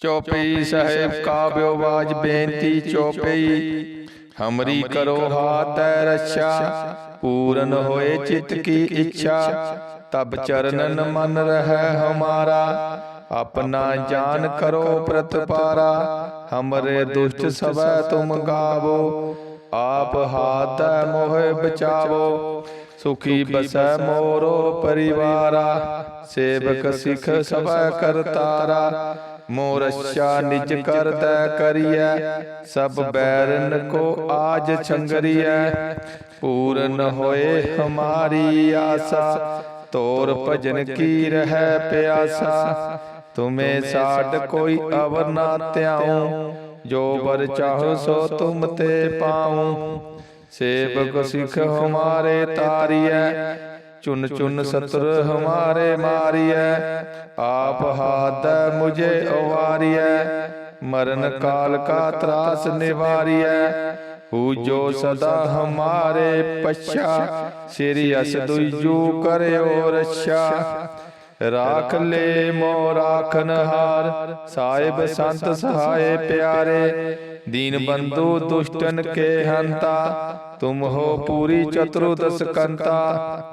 ਚੋਪਈ ਸਾਹਿਬ ਕਾਬਿਓ ਬਾਜ ਬੇਨਤੀ ਚੋਪਈ ਹਮਰੀ ਕਰੋ ਹਾਤੈ ਰੱਛਾ। ਪੂਰਨ ਹੋਏ ਚਿਤ ਕੀ ਇੱਛਾ। ਤਬ ਚਰਨਨ ਮਨ ਰਹਿ ਹਮਾਰਾ। ਆਪਣਾ ਜਾਨ ਕਰੋ ਪ੍ਰਤਪਾਰਾ। ਹਮਰੇ ਦੁਸ਼ਟ ਸਵੈ ਤੁਮ ਗਾਵੋ। ਆਪ ਹਾਤੈ ਮੋਹਿ ਬਚਾਵੋ। ਸੁਖੀ ਬਸੈ ਮੋਰੋ ਪਰਿਵਾਰਾ। ਸੇਵਕ ਸਿਖ ਸਭੈ ਕਰਤਾਰਾ। ਮੋਰ ਅੱਛਾ ਨਿਜ ਕਰਦਾ ਕਰੀਐ। ਸਭ ਬੈਰਨ ਕੋ ਆਜ ਛੰਗਰੀਐ। ਪੂਰਨ ਹੋਏ ਹਮਾਰੀ ਆਸਾ। ਤੋਰ ਭਜਨ ਕੀ ਰਹਿ ਪਿਆਸਾ। ਤੁਮੇ ਸਾਡ ਕੋਈ ਅਵਰ ਨਾ ਧਿਆਉ। ਜੋ ਬਰ ਚਾਹੋ ਸੋ ਤੁਮ ਤੇ ਪਾਉ। ਸੇਵਕ ਸਿਖ ਹਮਾਰੇ ਤਾਰੀਐ। ਚੁਨ ਚੁਨ ਸਤਰ ਹਮਾਰੇ ਮਾਰੀਐ। ਆਪ ਹਾਦੈ ਮੁਝੇ ਅਵਾਰੀਐ। ਮਰਨ ਕਾਲ ਕਾ ਤਰਾਸ ਨਿਵਾਰੀਐ। ਹੂ ਜੋ ਸਦਾ ਹਮਾਰੇ ਪਛਾ। ਸ੍ਰੀ ਅਸ ਦੁਜੂ ਕਰਿਓ ਰਛਾ ਰਾਖ ਲੈ ਮੋ ਰਾਖਨ ਹਾਰ ਸਾਹਿਬ ਸੰਤ ਸਹਾਏ ਪਿਆਰੇ। ਦੀਨ ਬੰਧੂ ਦੁਸ਼ਟਨ ਕੇ ਹੰਤਾ। ਤੁਮ ਹੋ ਪੂਰੀ ਚਤੁਰਦਸ ਕੰਤਾ।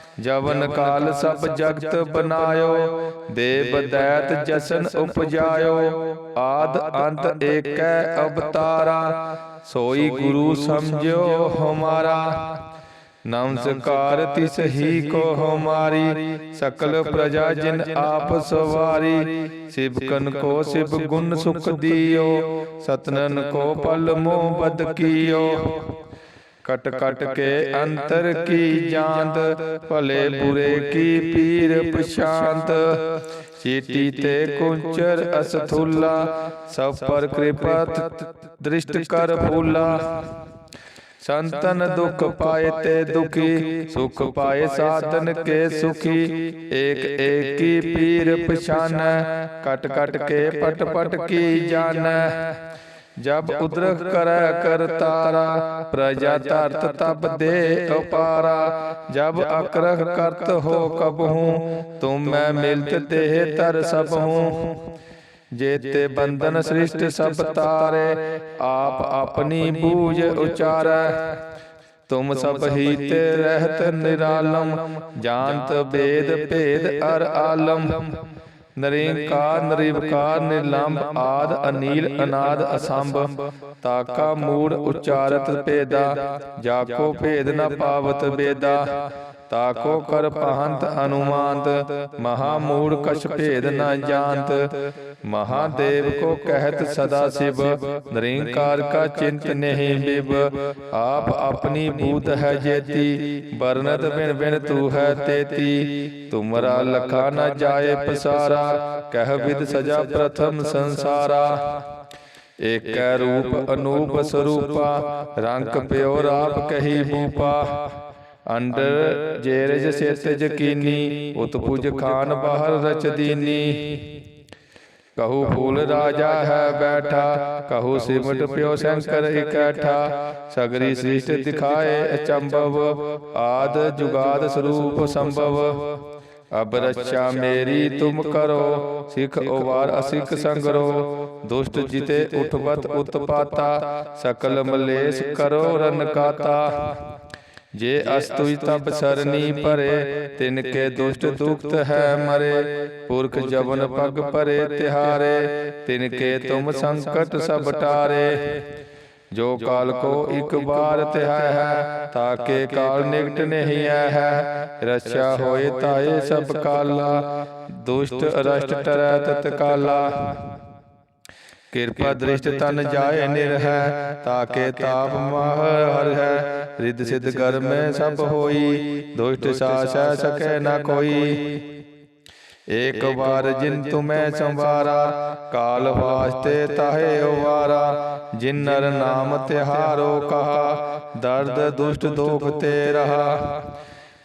ਜਵਨ ਕਾਲ ਸਭ ਜਗਤ ਬਨਾਇਓ ਦੇਵ ਦੈਤ ਜਸਨ ਉਪਜਾਇਓ ਆਦ ਅੰਤ ਏਕੈ ਅਵਤਾਰਾ ਸੋਈ ਗੁਰੂ ਸਮਝਿਓ ਹਮਾਰਾ। ਨਮਸਕਾਰ ਤਿਸ ਹੀ ਕੋ ਹਮਾਰੀ। ਸਕਲ ਪ੍ਰਜਾ ਜਿਨ ਆਪ ਸਵਾਰੀ। ਸਿਵਕਨ ਕੋ ਸਿਵ ਗੁਣ ਸੁਖ ਦਿਓ। ਸਤਨਨ ਕੋ ਪਲ ਮੋਹ ਬਦ ਕੀਓ। ਕਟ ਕਟ ਕੇ ਅੰਤਰ ਕੀ ਜਾਂਤ ਭਲੇ ਬੁਰੇ ਕੀ ਪੀਰ ਪਛਾਂਤ ਚੀਟੀ ਤੇ ਕੁੰਚਰ ਅਸਥੁਲਾ ਸਭ ਪਰ ਕਿਰਪਾ ਦ੍ਰਿਸ਼ਟ ਕਰ ਫੂਲਾ ਸੰਤਨ ਦੁਖ ਪਾਏ ਤੇ ਦੁਖੀ ਸੁਖ ਪਾਏ ਸਾਧਨ ਕੇ ਸੁਖੀ ਏਕ ਏਕੀ ਪੀਰ ਪਛਾਨੈ ਕਟ ਕਟ ਕੇ ਪਟ ਪਟ ਕੀ ਜਾਣੈ ਜਬ ਉਦਰਖ ਕਰੈ ਕਰਤਾਰਾ ਪ੍ਰਜਾ ਧਰਤ ਤਬ ਦੇ ਅਪਾਰਾ ਜਬ ਅਕਰਖ ਕਰਤ ਹੋ ਕਬਹੂ ਤੁਮ ਮੈਂ ਮਿਲਤ ਦੇਹ ਤਰ ਸਭ ਹੂੰ ਜੇਤੇ ਬੰਧਨ ਸ੍ਰਿਸ਼ਟ ਸਭ ਤਾਰੇ ਆਪ ਆਪਣੀ ਬੂਝ ਉਚਾਰੈ। ਤੁਮ ਸਭ ਹੀ ਤੇ ਰਹਿਤ ਨਿਰਾਲਮ ਜਾਣਤ ਬੇਦ ਭੇਦ ਅਰ ਆਲਮ। ਨਰੇਂਕਾਰ, ਨਰਿਵਕਾਰ, ਨਿਰਲੰਭ, ਆਦ, ਅਨੀਲ, ਅਨਾਦ, ਅਸੰਭ, ਤਾਕਾ, ਮੂੜ, ਉਚਾਰਤ, ਭੇਦਾ, ਜਾਕੋ, ਭੇਦ ਨ ਪਾਵਤ, ਬੇਦਾ। ਤਾਕੋ ਕਰ ਪਹੰਤ ਅਨੁਮਾਨਤ ਮਹਾ ਮੂੜ ਕਛ ਭੇਦ ਨ ਜਾਣਤ ਮਹਾਦੇਵ ਕੋ ਕਹਿਤ ਸਦਾ ਸਿਵ, ਨਰਿੰਕਾਰ ਕਾ ਚਿੰਤ ਨਹੀਂ ਬਿਬ ਆਪ ਆਪਣੀ ਬੂਤ ਹੈ ਜੇਤੀ ਬਰਨਤ ਬਿਨ ਬਿਨ ਤੂ ਹੈ ਤੇਤੀ। ਤੁਮਰਾ ਲਖਾ ਨ ਜਾਏ ਪਸਾਰਾ, ਕਹਿ ਵਿਦ ਸਜਾ ਪ੍ਰਥਮ ਸੰਸਾਰਾ। ਏਕੈ ਰੂਪ ਅਨੂਪ ਸਰੂਪਾ, ਰੰਗ ਪਿਓ ਰਾਪ ਕਹੀ ਭੂਪਾ ਅੰਡਰ ਜੇਰਜ ਸਿਤ ਜਕੀਨੀ ਉਤਪੁਜ ਖਾਨ ਬਾਹਰ ਰਚ ਦੀਨੀ ਕਹੂ ਫੂਲ ਰਾਜਾ ਹੈ ਬੈਠਾ ਕਹੂ ਸਿਮਟ ਪਿਓ ਸ਼ੰਕਰ ਇਕੱਠਾ ਸਗਰੀ ਸ੍ਰਿਸ਼ਟ ਦਿਖਾਏ ਅਚੰਭਵ ਆਦ ਜੁਗਾਦ ਸਰੂਪ ਸੰਭਵ। ਅਬ ਰੱਛਾ ਮੇਰੀ ਤੁਮ ਕਰੋ ਸਿਖ ਉਵਾਰ ਅਸਿਖ ਸੰਗਰੋ। ਦੁਸ਼ਟ ਜਿਤੇ ਉਠਵਤ ਉਤਪਾਤਾ ਸਕਲ ਮਲੇਸ਼ ਕਰੋ ਰਨ ਕਾਤਾ ਜੇ ਅਸਤੁਜ ਤਬ ਸਰਨੀ ਭਰੇ ਤਿਨ ਕੇ ਦੁਸ਼ਟ ਦੁਖਤ ਹੈ ਮਰੇ। ਪੁਰਖ ਜਵਨ ਪਗ ਭਰੇ ਤਿਹਾਰੇ ਤਿਨ ਕੇ ਤੁਮ ਸੰਕਟ ਸਭ ਟਾਰੇ ਜੋ ਕਾਲ ਕੋ ਇੱਕ ਬਾਰ ਧਿਆਇ ਹੈ ਤਾਕੇ ਕਾਲ ਨਿਕਟ ਨਹੀਂ ਆਇ ਹੈ। ਰਛਾ ਹੋਏ ਤਾਏ ਸਭ ਕਾਲਾ ਦੁਸ਼ਟ ਅਰਸ਼ਟ ਟਰੈ ਤਤਕਾਲਾ ਕਿਰਪਾ ਦ੍ਰਿਸ਼ਟ ਤਨ ਜਾਏ ਨਿਰਹੈ ਤਾਕੇ ਤਾਪ ਮਹ ਹਰ ਹੈ। ਰਿੱਧ ਸਿਧ ਕਰ ਮੈਂ ਸਭ ਹੋਈ ਦੁਸ਼ਟ ਸਾਸੈ ਸਕੈ ਨ ਕੋਈ। ਏਕ ਵਾਰ ਜਿਨ ਤੁਮੈ ਸੰਵਾਰਾ ਕਾਲ ਵਾਸਤੇ ਤਾਹੇ ਉਵਾਰਾ। ਜਿਨ ਨਰ ਨਾਮ ਤਿਹਾਰੋ ਕਹਾ ਦਰਦ ਦੁਸ਼ਟ ਦੋਖ ਤੇ ਰਹਾ।